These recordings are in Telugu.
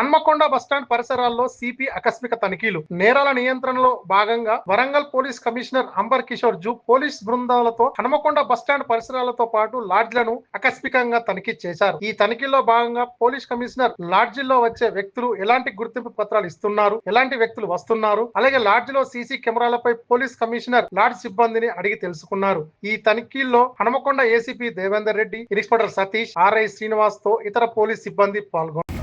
హన్మకొండ బస్టాండ్ పరిసరాల్లో సిపి ఆకస్మిక తనిఖీలు. నేరాల నియంత్రణలో భాగంగా Warangal police commissioner Ambar Kishore Jha police బృందాలతో Hanamkonda bus stand పరిసరాలతో పాటు లాడ్జ్లను ఆకస్మికంగా తనిఖీ చేశారు. ఈ తనిఖీలో భాగంగా పోలీస్ కమిషనర్ లాడ్జిల్లో వచ్చే వ్యక్తులు ఎలాంటి గుర్తింపు పత్రాలు ఇస్తున్నారు? ఎలాంటి వ్యక్తులు వస్తున్నారు? అలాగే లాడ్జిలో సీసీ కెమెరాలపై పోలీస్ కమిషనర్ లాడ్జ్ సిబ్బందిని అడిగి తెలుసుకున్నారు. ఈ తనిఖీల్లో Hanumakonda ACP Devender Reddy inspector Satish RI శ్రీనివాస్తో ఇతర పోలీస్ సిబ్బంది పాల్గొన్నారు.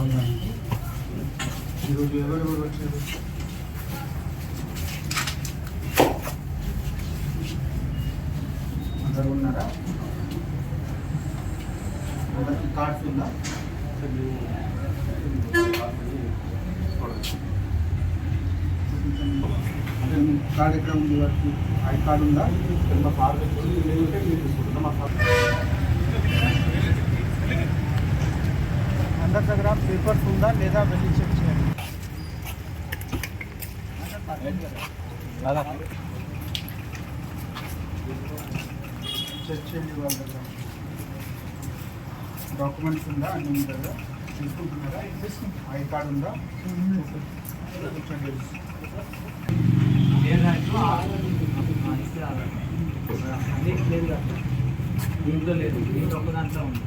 ఉందండి ఈరోజు ఎవరెవరు వచ్చారు? అందరు ఉన్నారా? అందరికి కార్డ్స్ ఉందా? అంటే మీ కార్డ్ ఎక్కడ ఉంది వారికి ఐ కార్డ్ ఉందా? మా కార్డ్. అందరి దగ్గర పేపర్స్ ఉందా లేదా వెళ్ళి చెక్ చేయండి. చెక్ చేయండి వాళ్ళ దగ్గర. డాక్యుమెంట్స్ ఉందా? అన్ని మీ దగ్గర? తీసుకుంటున్నారా? ఐ కార్డ్ ఉందా? చూపించండి దీంట్లో లేదు. దీంట్లో ఒక్క దాంట్లో ఉంది.